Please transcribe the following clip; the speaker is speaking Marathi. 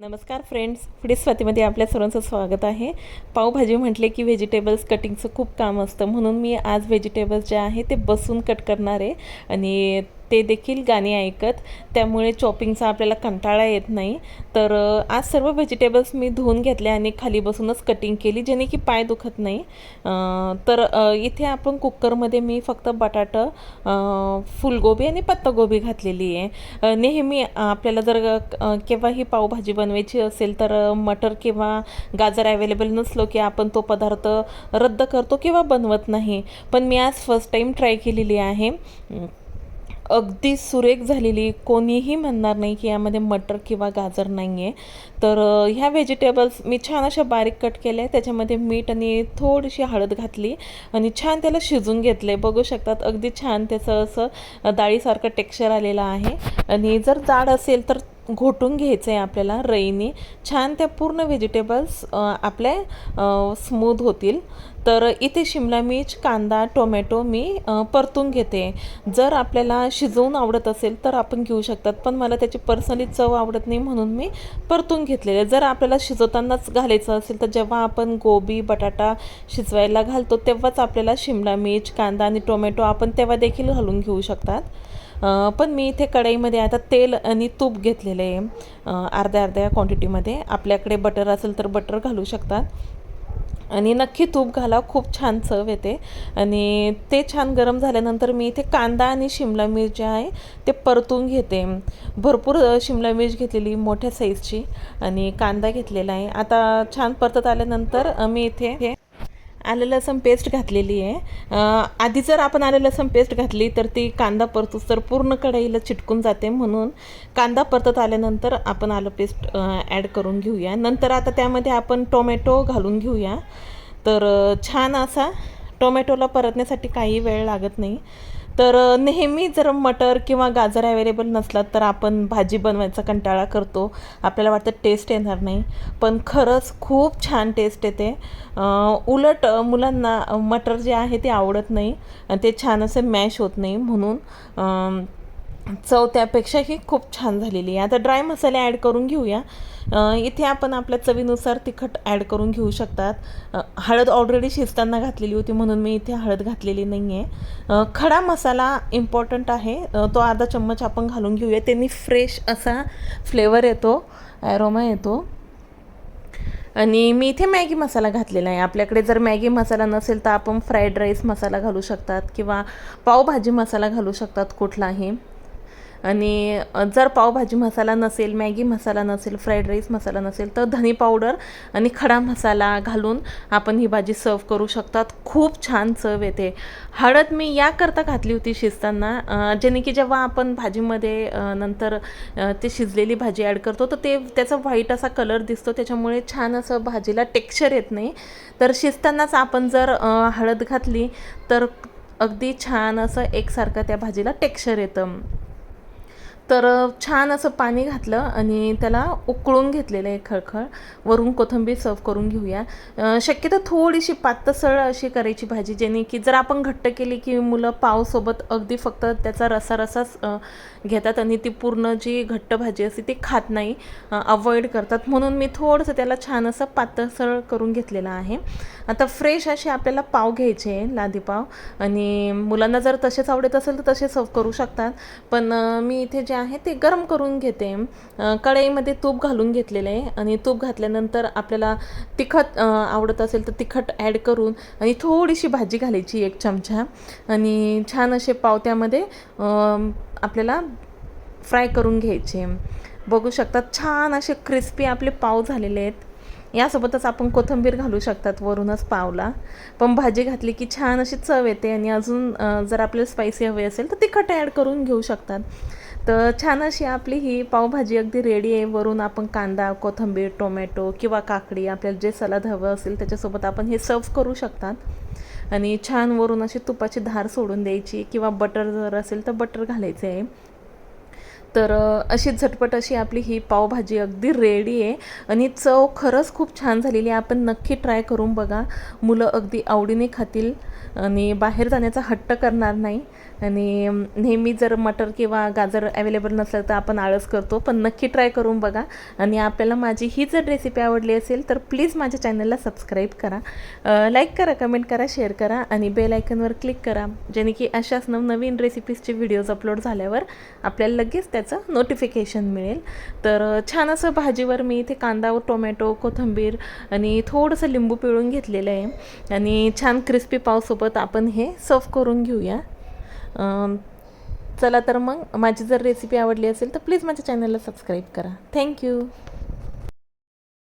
नमस्कार फ्रेंड्स पुढे स्वातीमध्ये आपल्या सर्वांचं स्वागत आहे. पावभाजी म्हटले की व्हेजिटेबल्स कटिंगचं खूप काम असतं. म्हणून मी आज व्हेजिटेबल्स जे आहे ते बसून कट करणार आहे. आणि ते देखील गाणी ऐकत. त्यामुळे चॉपिंगचा आपल्याला कंटाळा येत नाही. तर आज सर्व व्हेजिटेबल्स मी धुवून घेतले आणि खाली बसूनच कटिंग केली जेणे की पाय दुखत नाही. तर इथे आपण कुकरमध्ये मी फक्त बटाटं फुलगोबी आणि पत्तागोबी घातलेली आहे. नेहमी आपल्याला जर केव्हाही पावभाजी बनवायची असेल तर मटर किंवा गाजर अवेलेबल नसलो की आपण तो पदार्थ रद्द करतो किंवा बनवत नाही. पण मी आज फर्स्ट टाईम ट्राय केलेली आहे. अगदी सुरेख झालेली कोणीही म्हणणार नाही की यामध्ये मटर किंवा गाजर नाही आहे तर ह्या व्हेजिटेबल्स मी छान अशा बारीक कट केल्या त्याच्यामध्ये मीठ आणि थोडीशी हळद घातली आणि छान त्याला शिजून घेतले बघू शकतात अगदी छान त्याचं असं डाळीसारखं टेक्स्चर आलेलं आहे. आणि जर जाड असेल तर घोटून घ्यायचं आहे आपल्याला रईने. छान त्या पूर्ण व्हेजिटेबल्स आपल्या स्मूथ होतील. तर इथे शिमला मिर्च कांदा टोमॅटो मी परतून घेते. जर आपल्याला शिजवून आवडत असेल तर आपण घेऊ शकतात पण मला त्याची पर्सनली चव आवडत नाही म्हणून मी परतून घेतलेले. जर आपल्याला शिजवतानाच घालायचं असेल तर जेव्हा आपण गोबी बटाटा शिजवायला घालतो तेव्हाच आपल्याला शिमला मिर्च कांदा आणि टोमॅटो आपण तेव्हा देखील घालून घेऊ शकतात. पण मी इथे कढईमध्ये आता तेल आणि तूप घेतलेलं आहे. अर्ध्या अर्ध्या क्वांटिटीमध्ये आपल्याकडे बटर असेल तर बटर घालू शकतात आणि नक्की तूप घाला खूप छान चव येते. आणि ते छान गरम झाल्यानंतर मी इथे कांदा आणि शिमला मिरची आहे ते परतून घेते. भरपूर शिमला मिरच घेतलेली मोठ्या साईजची आणि कांदा घेतलेला आहे. आता छान परतत आल्यानंतर मी इथे हे आलं लसूण पेस्ट घातलेली आहे. आधी जर आपण आलं लसूण पेस्ट घातली तर ती कांदा परतूस तर पूर्ण कढईला चिटकून जाते म्हणून कांदा परतत आल्यानंतर आपण आलं पेस्ट ॲड करून घेऊया. नंतर आता त्यामध्ये आपण टोमॅटो घालून घेऊया. तर छान असा टोमॅटोला परतण्यासाठी काही वेळ लागत नाही. तर नेहमी जर मटर किंवा गाजर अवेलेबल नसला तर आपण भाजी बनवायचा कंटाळा करतो. आपल्याला वाटतं टेस्ट येणार नाही. पण खरंच खूप छान टेस्ट येते. उलट मुलांना मटर जे आहे ते आवडत नाही. आणि ते छान असे मॅश होत नाही म्हणून चव चव त्यापेक्षाही खूप छान झालेली आहे. आता ड्राय मसाले ॲड करून घेऊया. इथे आपण आपल्या चवीनुसार तिखट ॲड करून घेऊ शकतात. हळद ऑलरेडी शिजताना घातलेली होती म्हणून मी इथे हळद घातलेली नाही आहे खडा मसाला इम्पॉर्टंट आहे. तो अर्धा चम्मच आपण घालून घेऊया. त्यांनी फ्रेश असा फ्लेवर येतो ॲरोमा येतो. आणि मी इथे मॅगी मसाला घातलेला आहे. आपल्याकडे जर मॅगी मसाला नसेल तर आपण फ्राईड राईस मसाला घालू शकतात किंवा पावभाजी मसाला घालू शकतात कुठलाही. आणि जर पावभाजी मसाला नसेल मॅगी मसाला नसेल फ्राईड राईस मसाला नसेल तर धनी पावडर आणि खडा मसाला घालून आपण ही भाजी सर्व करू शकतात. खूप छान चव येते. हळद मी याकरता घातली होती शिजताना जेणे की जेव्हा आपण भाजीमध्ये नंतर ते शिजलेली भाजी ॲड करतो तर ते त्याचा व्हाईट असा कलर दिसतो त्याच्यामुळे छान असं भाजीला टेक्स्चर येत नाही. तर शिजतानाच आपण जर हळद घातली तर अगदी छान असं एकसारखं त्या भाजीला टेक्स्चर येतं. तर छान असं पाणी घातलं आणि त्याला उकळून घेतलेलं आहे खळखळ. वरून कोथिंबीर सर्व करून घेऊया. शक्यतो थोडीशी पातसळ अशी करायची भाजी जेणे की जर आपण घट्ट केली की मुलं पावसोबत अगदी फक्त त्याचा रसा रसाच घेतात आणि ती पूर्ण जी घट्ट भाजी असते ती खात नाही अवॉइड करतात. म्हणून मी थोडंसं त्याला छान असं पातसळ करून घेतलेलं आहे. आता फ्रेश असे आपल्याला पाव घ्यायचे आहे लादी पाव. आणि मुलांना जर तसेच आवडत असेल तर तसे सर्व करू शकतात. पण मी इथे जे आहे ते गरम करून घेते. कढईमध्ये तूप घालून घेतलेलं आहे आणि तूप घातल्यानंतर आपल्याला तिखट आवडत असेल तर तिखट ॲड करून आणि थोडीशी भाजी घालायची एक चमचा. आणि छान असे पाव त्यामध्ये आपल्याला फ्राय करून घ्यायचे. बघू शकतात छान असे क्रिस्पी आपले पाव झालेले आहेत. यासोबतच आपण कोथिंबीर घालू शकतात वरूनच पावला. पण भाजी घातली की छान अशी चव येते आणि अजून जर आपल्याला स्पायसी हवे असेल तर तिखट ॲड करून घेऊ शकतात. तर छान अशी आपली ही पावभाजी अगदी रेडी आहे. वरून आपण कांदा कोथिंबीर टोमॅटो किंवा काकडी आपल्याला जे सलाद हवं असेल त्याच्यासोबत आपण हे सर्व करू शकतात. आणि छान वरून अशी तुपाची धार सोडून द्यायची किंवा बटर जर असेल तर बटर घालायचं आहे. तर अशी झटपट अशी आपली ही पावभाजी अगदी रेडी आहे. आणि चव खरंच खूप छान झालेली आहे. आपण नक्की ट्राय करून बघा. मुलं अगदी आवडीने खातील. आणि बाहेर जाण्याचा हट्ट करणार नाही. आणि नेहमी जर मटर किंवा गाजर अवेलेबल नसलं तर आपण आळस करतो. पण नक्की ट्राय करून बघा. आणि आपल्याला माझी ही जर रेसिपी आवडली असेल तर प्लीज माझ्या चॅनलला सबस्क्राईब करा. लाईक करा कमेंट करा शेअर करा आणि बेल आयकनवर क्लिक करा. जेणे की अशाच नवनवीन रेसिपीजचे व्हिडिओज अपलोड झाल्यावर आपल्याला लगेच त्याचं नोटिफिकेशन मिळेल. तर छान असं भाजीवर मी इथे कांदा टोमॅटो कोथिंबीर आणि थोडंसं लिंबू पिळून घेतलेलं आहे. आणि छान क्रिस्पी पाऊस सोबत आपण हे सर्व करून घेऊया. चला तर मग माझी जर रेसिपी आवडली असेल तर प्लीज माझ्या चॅनलला सबस्क्राईब करा. थँक्यू